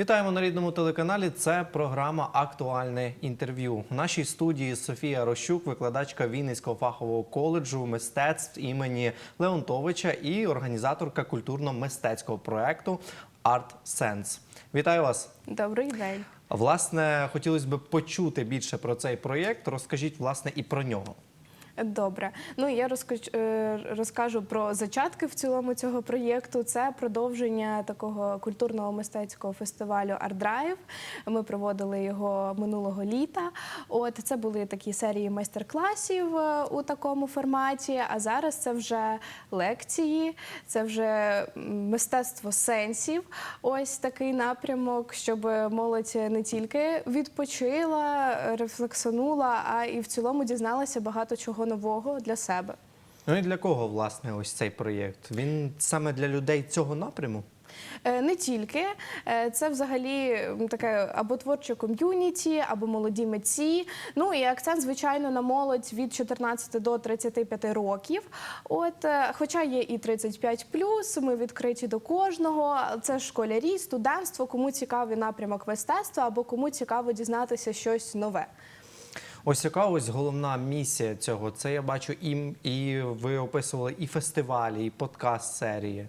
Вітаємо на рідному телеканалі. Це програма Актуальне інтерв'ю. У нашій студії Софія Рощук, викладачка Вінницького фахового коледжу мистецтв імені Леонтовича і організаторка культурно-мистецького проекту Art Sense. Вітаю вас! Добрий день. Власне, хотілося б почути більше про цей проєкт. Розкажіть власне і про нього. Добре. Ну я розкажу, розкажу про зачатки в цілому цього проєкту. Це продовження такого культурного мистецького фестивалю Арт-Драйв. Ми проводили його минулого літа. От це були такі серії майстер-класів е, у такому форматі. А зараз це вже лекції, це вже мистецтво сенсів. Ось такий напрямок, щоб молодь не тільки відпочила, рефлексонула, а і в цілому дізналася багато чого нового для себе. Ну і для кого власне ось цей проєкт? Він саме для людей цього напряму? Е, Не тільки Е, це взагалі таке або творче ком'юніті, або молоді митці. Ну і акцент, звичайно, на молодь від 14 до 35 років. От, е, хоча є і 35 ми відкриті до кожного. Це школярі, студентство, кому цікавий напрямок мистецтва, або кому цікаво дізнатися щось нове. Ось яка ось головна місія цього? Це я бачу і, і ви описували і фестивалі, і подкаст серії.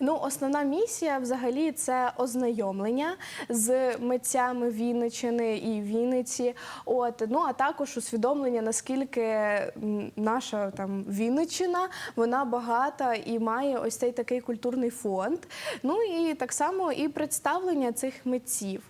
Ну, основна місія взагалі це ознайомлення з митцями Вінничини і Вінниці. От ну а також усвідомлення, наскільки наша там Вінничина вона багата і має ось цей такий культурний фонд. Ну і так само і представлення цих митців.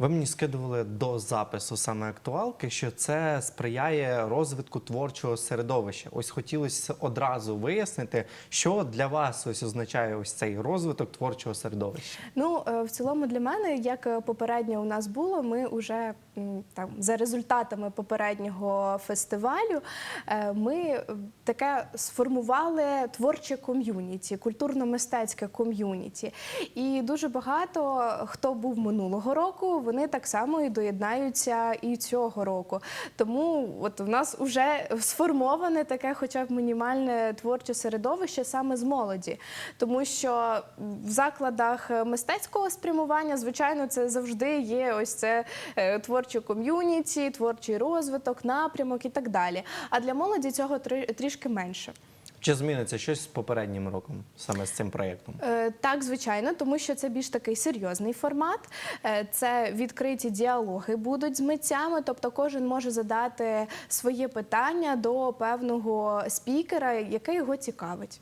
Ви мені скидували до запису саме актуалки, що це сприяє розвитку творчого середовища. Ось хотілося одразу вияснити, що для вас ось означає ось цей розвиток творчого середовища. Ну, е, в цілому для мене, як е, попередньо у нас було, ми вже там за результатами попереднього фестивалю е, ми таке сформували творче ком'юніті, культурно-мистецьке ком'юніті. І дуже багато хто був минулого року, вони так само і доєднаються і цього року. Тому от у нас вже сформоване таке, хоча б мінімальне творче середовище саме з молоді, тому що в закладах мистецького спрямування, звичайно, це завжди є ось це е, творче ком'юніті, творчий розвиток, напрямок і так далі. А для молоді цього трі- трішки менше. Чи зміниться щось з попереднім роком саме з цим проєктом? Е, Так, звичайно, тому що це більш такий серйозний формат. Е, Це відкриті діалоги будуть з митцями, тобто кожен може задати своє питання до певного спікера, який його цікавить.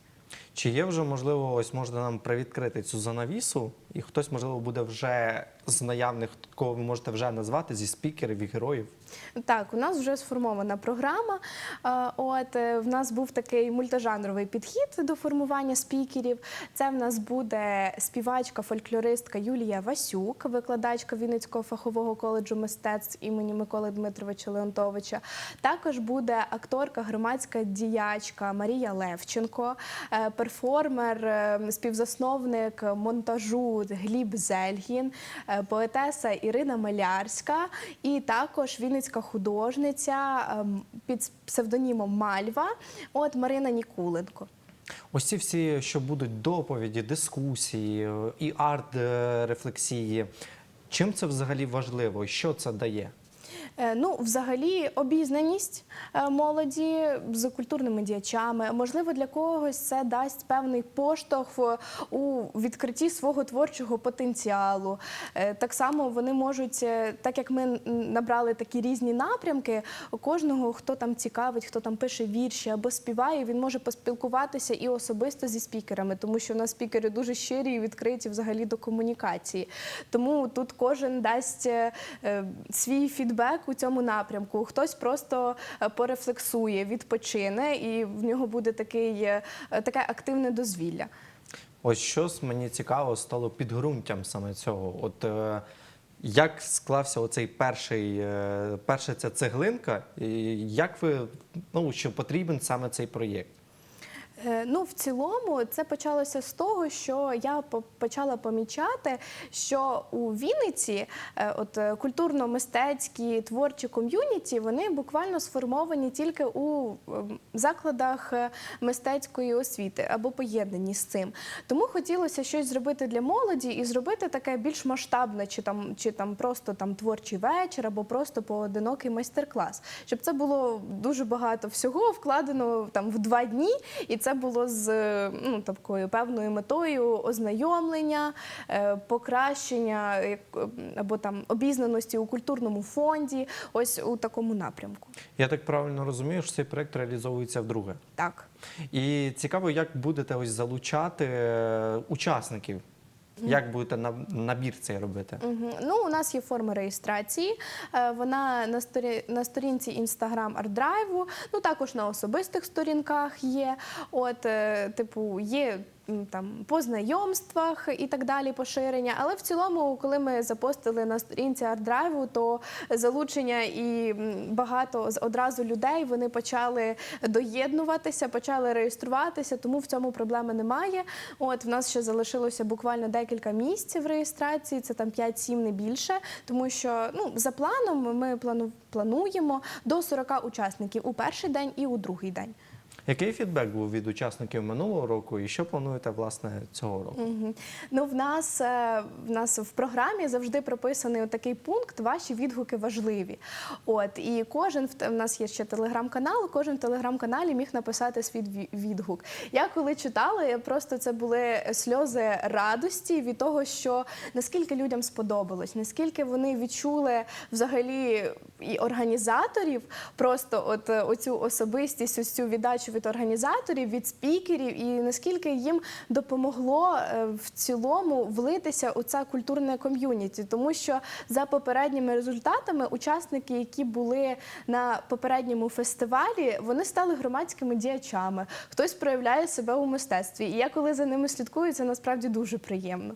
Чи є вже можливо, ось можна нам привідкрити цю занавісу, і хтось можливо буде вже з наявних, кого ви можете вже назвати зі спікерів і героїв? Так, у нас вже сформована програма. Е, От е, в нас був такий мультижанровий підхід до формування спікерів. Це в нас буде співачка, фольклористка Юлія Васюк, викладачка Вінницького фахового коледжу мистецтв імені Миколи Дмитровича Леонтовича. Також буде акторка, громадська діячка Марія Левченко, е, перформер, співзасновник монтажу Гліб Зельгін, поетеса Ірина Малярська і також вінницька художниця ем, під псевдонімом Мальва, от Марина Нікуленко. Ось ці всі, що будуть доповіді, дискусії е, і арт-рефлексії. Чим це взагалі важливо? Що це дає? Е, Ну, взагалі, обізнаність е, молоді з культурними діячами. Можливо, для когось це дасть певний поштовх у відкритті свого творчого потенціалу. Е, Так само вони можуть, так як ми набрали такі різні напрямки, кожного, хто там цікавить, хто там пише вірші або співає, він може поспілкуватися і особисто зі спікерами, тому що у нас спікери дуже щирі і відкриті взагалі до комунікації. Тому тут кожен дасть свій фідбек у цьому напрямку. Хтось просто е, порефлексує, відпочине, і в нього буде такий, е, таке активне дозвілля. Ось щось мені цікаво стало підґрунтям саме цього. От е, як склався оцей перший, е, перша ця цеглинка, і як ви ну що потрібен саме цей проєкт? Е, Ну, в цілому, це почалося з того, що я почала помічати, що у Вінниці е, от е, культурно-мистецькі творчі ком'юніті вони буквально сформовані тільки у ем, закладах мистецької освіти або поєднані з цим. Тому хотілося щось зробити для молоді і зробити таке більш масштабне, чи там, чи там просто там творчий вечір, або просто поодинокий майстер-клас, щоб це було дуже багато всього вкладено там в два дні, і це було з ну, такою певною метою ознайомлення, е, покращення або там обізнаності у культурному фонді, ось у такому напрямку. Я так правильно розумію, що цей проект реалізовується вдруге. Так. І цікаво, як будете ось залучати е, учасників. Як будете на- набір цей робити? Мгм. Ну, у нас є форма реєстрації. Е, Вона на сторі на сторінці Instagram ArtDrive, ну також на особистих сторінках є. От, е, типу, є. Там по знайомствах і так далі поширення. Але в цілому, коли ми запостили на сторінці ArtDrive, то залучення і багато одразу людей вони почали доєднуватися, почали реєструватися, тому в цьому проблеми немає. От в нас ще залишилося буквально декілька місць в реєстрації, це там 5-7 не більше, тому що ну за планом ми плану- плануємо до 40 учасників у перший день і у другий день. Який фідбек був від учасників минулого року, і що плануєте власне цього року? Мгм. Ну, в нас, е, в нас в програмі завжди прописаний такий пункт Ваші відгуки важливі. От і кожен в нас є ще телеграм-канал. Кожен в телеграм-каналі міг написати свій відгук. Я коли читала, я просто це були сльози радості від того, що наскільки людям сподобалось, наскільки вони відчули взагалі і організаторів, просто от е, оцю особистість, ось цю віддачу від організаторів, від спікерів, і наскільки їм допомогло е, в цілому влитися у це культурне ком'юніті, тому що за попередніми результатами учасники, які були на попередньому фестивалі, вони стали громадськими діячами. Хтось проявляє себе у мистецтві. І я коли за ними слідкую, це насправді дуже приємно.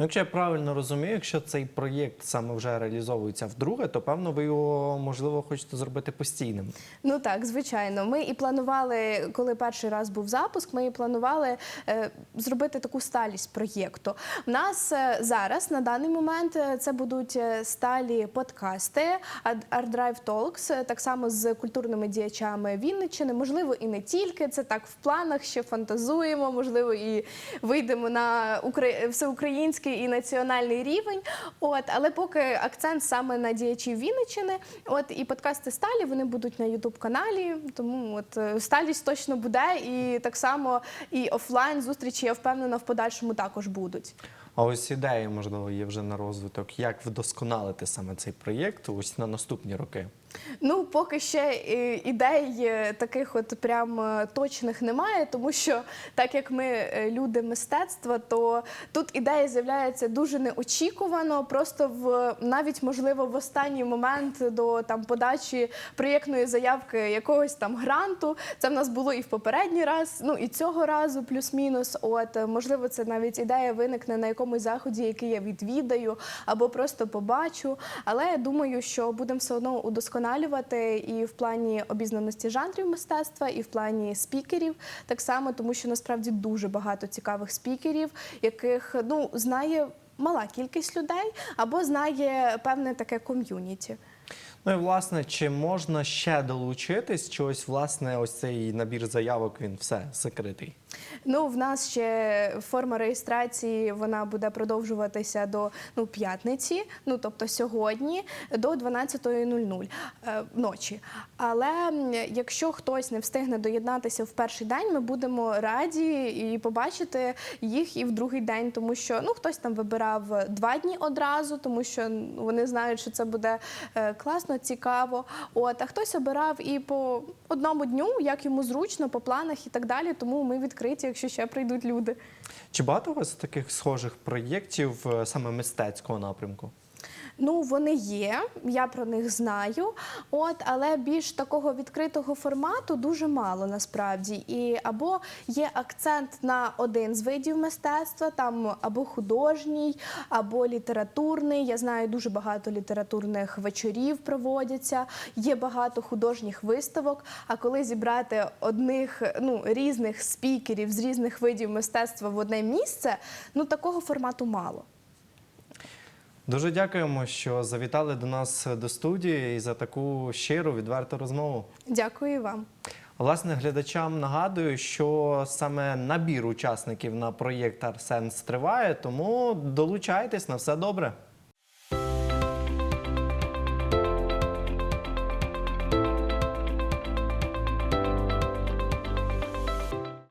Ну, якщо я правильно розумію, якщо цей проєкт саме вже реалізовується вдруге, то певно ви його можливо хочете зробити постійним. Ну так, звичайно. Ми і планували, коли перший раз був запуск, ми і планували е, зробити таку сталість проєкту. У нас е, зараз на даний момент е, це будуть е, сталі подкасти, Art- Art Drive Talks, е, так само з культурними діячами Вінниччини. Можливо, і не тільки це так в планах, ще фантазуємо. Можливо, і вийдемо на укра- всеукраїнський і національний рівень. От, але поки акцент саме на діячів Вінниччини. От і подкасти сталі вони будуть на Ютуб каналі. Тому от е, сталість точно буде, і так само і офлайн зустрічі, я впевнена, в подальшому також будуть. А ось ідеї, можливо, є вже на розвиток, як вдосконалити саме цей проєкт ось на наступні роки. Ну, поки ще ідей е, таких от прям е, точних немає, тому що так як ми е, люди мистецтва, то тут ідея з'являється дуже неочікувано, просто в навіть можливо в останній момент до там подачі проєктної заявки якогось там гранту. Це в нас було і в попередній раз, ну і цього разу, плюс-мінус. От можливо, це навіть ідея виникне на якомусь заході, який я відвідаю або просто побачу. Але я думаю, що будемо все одно удосконалювати і в плані обізнаності жанрів мистецтва, і в плані спікерів так само, тому що насправді дуже багато цікавих спікерів, яких ну знає мала кількість людей або знає певне таке ком'юніті. Ну і власне, чи можна ще долучитись, чи власне ось цей набір заявок він все закритий? Ну, в нас ще форма реєстрації вона буде продовжуватися до ну, п'ятниці, ну тобто сьогодні, до 12.00 е, ночі. Але якщо хтось не встигне доєднатися в перший день, ми будемо раді і побачити їх і в другий день, тому що ну хтось там вибирав два дні одразу, тому що вони знають, що це буде е, класно, цікаво. От а хтось обирав і по одному дню, як йому зручно, по планах і так далі. Тому ми відкриті, якщо ще прийдуть люди. Чи багато у вас таких схожих проєктів е, саме мистецького напрямку? Ну, вони є, я про них знаю. От, але більш такого відкритого формату дуже мало насправді. І або є акцент на один з видів мистецтва, там або художній, або літературний. Я знаю, дуже багато літературних вечорів проводяться, є багато художніх виставок. А коли зібрати одних ну, різних спікерів з різних видів мистецтва в одне місце, ну такого формату мало. Дуже дякуємо, що завітали до нас до студії і за таку щиру відверту розмову. Дякую вам. Власне, глядачам нагадую, що саме набір учасників на проєкт Арсенс триває, тому долучайтесь на все добре.